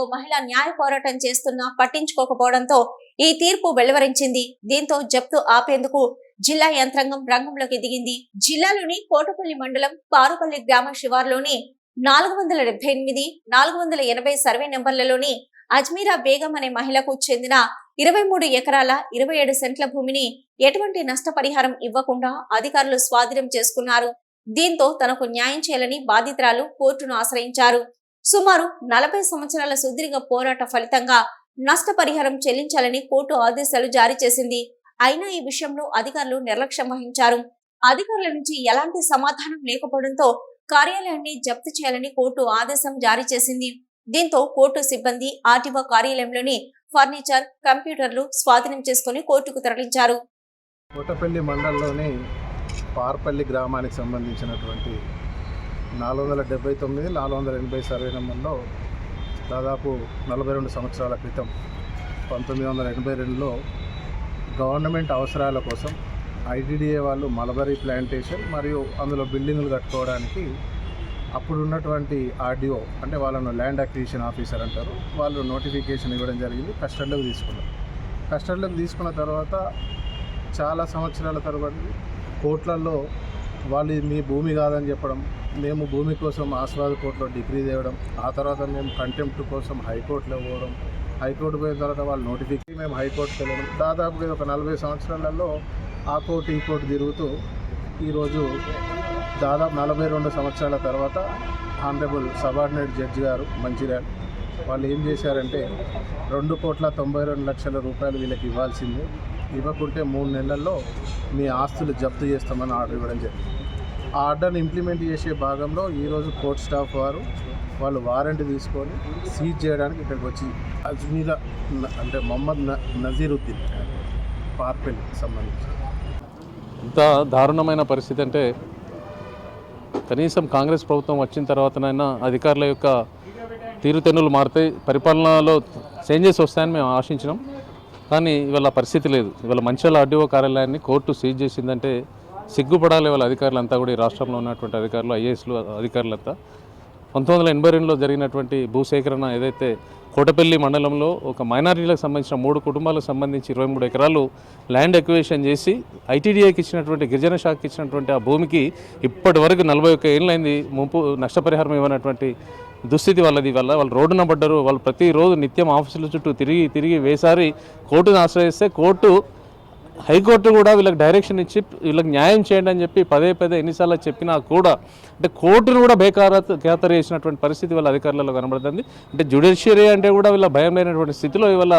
ఓ మహిళ న్యాయ పోరాటం చేస్తున్నా పట్టించుకోకపోవడంతో ఈ తీర్పు వెలువరించింది. దీంతో జప్తు ఆపేందుకు జిల్లా యంత్రాంగం రంగంలోకి దిగింది. జిల్లాలోని కోటపల్లి మండలం పారుపల్లి గ్రామ శివార్లోని నాలుగు వందల డెబ్బై ఎనిమిది నాలుగు వందల ఎనభై సర్వే నెంబర్లలోని అజ్మీరా బేగం అనే మహిళకు చెందిన ఇరవై మూడు ఎకరాల ఇరవై ఏడు సెంట్ల భూమిని ఎటువంటి నష్టపరిహారం ఇవ్వకుండా అధికారులు స్వాధీనం చేసుకున్నారు. దీంతో తనకు న్యాయం చేయాలని బాధితురాలు కోర్టును ఆశ్రయించారు. సుమారు నలభై సంవత్సరాల సుదీర్ఘ పోరాట ఫలితంగా నష్టపరిహారం చెల్లించాలని కోర్టు ఆదేశాలు జారీ చేసింది. అయినా ఈ విషయంలో అధికారులు నిర్లక్ష్యం వహించారు. అధికారుల నుంచి ఎలాంటి సమాధానం లేకపోవడంతో కార్యాలయాన్ని జప్తు చేయాలని కోర్టు ఆదేశం జారీ చేసింది. దీంతో కోర్టు సిబ్బంది ఆర్టీఓ కార్యాలయంలోని ఫర్నిచర్ కంప్యూటర్లు స్వాధీనం చేసుకుని కోర్టుకు తరలించారు. కోటపల్లి మండలంలోని పార్పల్లి గ్రామానికి సంబంధించినటువంటి నాలుగు వందల డెబ్బై తొమ్మిది నాలుగు వందల ఎనభై సర్వే నెంబర్లో దాదాపు నలభై రెండు సంవత్సరాల క్రితం పంతొమ్మిది వందల ఎనభై రెండులో గవర్నమెంట్ అవసరాల కోసం ఐటీడీఏ వాళ్ళు మలబరీ ప్లాంటేషన్ మరియు అందులో బిల్డింగులు కట్టుకోవడానికి అప్పుడు ఉన్నటువంటి ఆర్డీఓ అంటే వాళ్ళను ల్యాండ్ అక్విజిషన్ ఆఫీసర్ అంటారు. వాళ్ళు నోటిఫికేషన్ ఇవ్వడం జరిగింది కస్టడీలోకి తీసుకున్నారు. కస్టడీలోకి తీసుకున్న తర్వాత చాలా సంవత్సరాల తర్వాత కోట్లల్లో వాళ్ళు మీ భూమి కాదని చెప్పడం మేము భూమి కోసం ఆస్వాద కోర్టులో డిగ్రీ తేవడం ఆ తర్వాత మేము కంటెంప్ట్ కోసం హైకోర్టులో పోవడం హైకోర్టు పోయిన తర్వాత వాళ్ళు నోటిఫికేషన్ మేము హైకోర్టుకి వెళ్ళడం. దాదాపు ఒక నలభై సంవత్సరాలలో ఆ కోర్టు ఈ కోర్టు తిరుగుతూ ఈరోజు దాదాపు నలభై రెండు సంవత్సరాల తర్వాత ఆనరబుల్ సబార్డినేట్ జడ్జి గారు మంచిర్యాల వాళ్ళు ఏం చేశారంటే రెండు కోట్ల తొంభై రెండు లక్షల రూపాయలు వీళ్ళకి ఇవ్వాల్సింది. ఇవ్వకుంటే మూడు నెలల్లో మీ ఆస్తులు జప్తు చేస్తామని ఆర్డర్ ఇవ్వడం జరిగింది. ఆ ఆర్డర్ని ఇంప్లిమెంట్ చేసే భాగంలో ఈరోజు కోర్ట్ స్టాఫ్ వారు వాళ్ళు వారెంట్ తీసుకొని సీజ్ చేయడానికి ఇక్కడికి వచ్చి అజ్మీరా అంటే మొహమ్మద్ న- నజీరుద్దీన్ పార్పెల్లికి సంబంధించి. ఇంత దారుణమైన పరిస్థితి అంటే కనీసం కాంగ్రెస్ ప్రభుత్వం వచ్చిన తర్వాతనైనా అధికారుల యొక్క తీరుతెన్నులు మారుతాయి పరిపాలనలో చేంజెస్ వస్తాయని మేము ఆశించినాం. కానీ ఇవాళ పరిస్థితి లేదు. ఇవాళ మంచిర్యాల ఆర్డీఓ కార్యాలయాన్ని కోర్టు సీజ్ చేసిందంటే సిగ్గుపడాలి వాళ్ళ అధికారులంతా కూడా. ఈ రాష్ట్రంలో ఉన్నటువంటి అధికారులు ఐఏఎస్లు అధికారులంతా. పంతొమ్మిది వందల ఎనభై రెండులో జరిగినటువంటి భూసేకరణ ఏదైతే కోటపల్లి మండలంలో ఒక మైనారిటీలకు సంబంధించిన మూడు కుటుంబాలకు సంబంధించి ఇరవై మూడు ఎకరాలు ల్యాండ్ ఎక్వేషన్ చేసి ఐటీడీఐకి ఇచ్చినటువంటి గిరిజన శాఖకి ఇచ్చినటువంటి ఆ భూమికి ఇప్పటి వరకు నలభై ఒక్క ఏళ్ళైంది ముంపు నష్టపరిహారం ఇవ్వనటువంటి దుస్థితి వాళ్ళది వల్ల. వాళ్ళు రోడ్డున పడ్డారు. వాళ్ళు ప్రతిరోజు నిత్యం ఆఫీసుల చుట్టూ తిరిగి తిరిగి వేసారి కోర్టును ఆశ్రయిస్తే కోర్టు హైకోర్టు కూడా వీళ్ళకి డైరెక్షన్ ఇచ్చి వీళ్ళకి న్యాయం చేయండి అని చెప్పి పదే పదే ఎన్నిసార్లు చెప్పినా కూడా అంటే కోర్టును కూడా బేకార ఖేతర చేసినటువంటి పరిస్థితి వాళ్ళ అధికారులలో కనబడుతుంది. అంటే జ్యుడిషియరీ అంటే కూడా వీళ్ళ భయం లేనటువంటి స్థితిలో ఇవాళ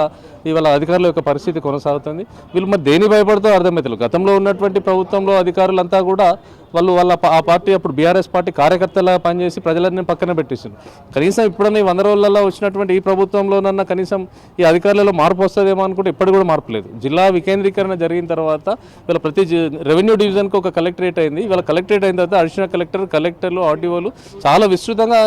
ఇవాళ అధికారుల యొక్క పరిస్థితి కొనసాగుతుంది. వీళ్ళు మరి దేని భయపడుతూ అర్థమవుతుంది గతంలో ఉన్నటువంటి ప్రభుత్వంలో అధికారులంతా కూడా వాళ్ళు వాళ్ళ ఆ పార్టీ అప్పుడు బీఆర్ఎస్ పార్టీ కార్యకర్తలా పనిచేసి ప్రజలన్నీ పక్కన పెట్టేసింది కనీసం ఇప్పుడన్నా ఈ వంద రోజులలో వచ్చినటువంటి ఈ ప్రభుత్వంలోనన్నా కనీసం ఈ అధికారులలో మార్పు వస్తుందేమో అనుకుంటే ఇప్పటికి కూడా మార్పు లేదు. జిల్లా వికేంద్రీకరణ జరిగిన తర్వాత వీళ్ళ ప్రతి రెవెన్యూ డివిజన్కి ఒక కలెక్టరేట్ అయింది. ఇవాళ కలెక్టరేట్ అయిన తర్వాత అడిషనల్ కలెక్టర్ కలెక్టర్లు ఆర్డీఓలు చాలా విస్తృతంగా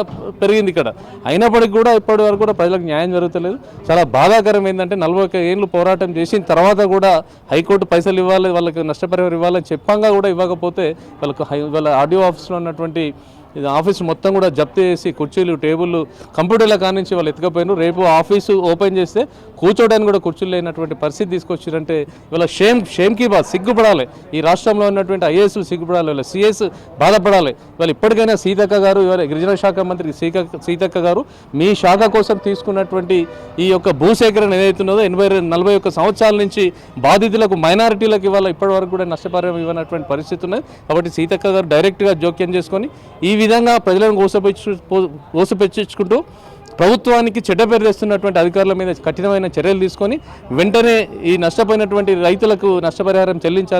పెరిగింది ఇక్కడ. అయినప్పటికీ కూడా ఇప్పటి వరకు కూడా ప్రజలకు న్యాయం జరుగుతలేదు. చాలా బాధాకరం ఏంటంటే నలభై ఏళ్ళు పోరాటం చేసిన తర్వాత కూడా హైకోర్టు పైసలు ఇవ్వాలి వాళ్ళకి నష్టపరిహారం ఇవ్వాలని చెప్పంగా కూడా ఇవ్వకపోతే వాళ్ళ వాళ్ళకు హై వాళ్ళ ఆడియో ఆఫీస్లో ఉన్నటువంటి ఇది ఆఫీస్ మొత్తం కూడా జప్తు చేసి కుర్చీలు టేబుల్ కంప్యూటర్ల కానించి వాళ్ళు ఎత్తుకపోయినారు. రేపు ఆఫీసు ఓపెన్ చేస్తే కూర్చోడానికి కూడా కుర్చీలు లేనటువంటి పరిస్థితి తీసుకొచ్చారంటే ఇవాళ షేమ్ షేమ్కి బా సిగ్గుపడాలి. ఈ రాష్ట్రంలో ఉన్నటువంటి ఐఏఎస్ సిగ్గుపడాలి ఇవాళ సిఎస్ బాధపడాలి. ఇవాళ ఇప్పటికైనా సీతక్క గారు ఇవాళ గిరిజన శాఖ మంత్రి సీక సీతక్క గారు మీ శాఖ కోసం తీసుకున్నటువంటి ఈ యొక్క భూసేకరణ ఏదైతున్నదో ఎనభై రెండు నలభై ఒక్క సంవత్సరాల నుంచి బాధితులకు మైనారిటీలకు ఇవాళ ఇప్పటి వరకు కూడా నష్టపరిహారం ఇవ్వనటువంటి పరిస్థితి ఉన్నది. కాబట్టి సీతక్క గారు డైరెక్ట్గా జోక్యం చేసుకొని ఈ విధంగా ప్రజలను కోసపెచ్చు కోసపెచ్చుకుంటూ ప్రభుత్వానికి చెడ్డ పేరు తెస్తున్నటువంటి అధికారుల మీద కఠినమైన చర్యలు తీసుకొని వెంటనే ఈ నష్టపోయినటువంటి రైతులకు నష్టపరిహారం చెల్లించాలి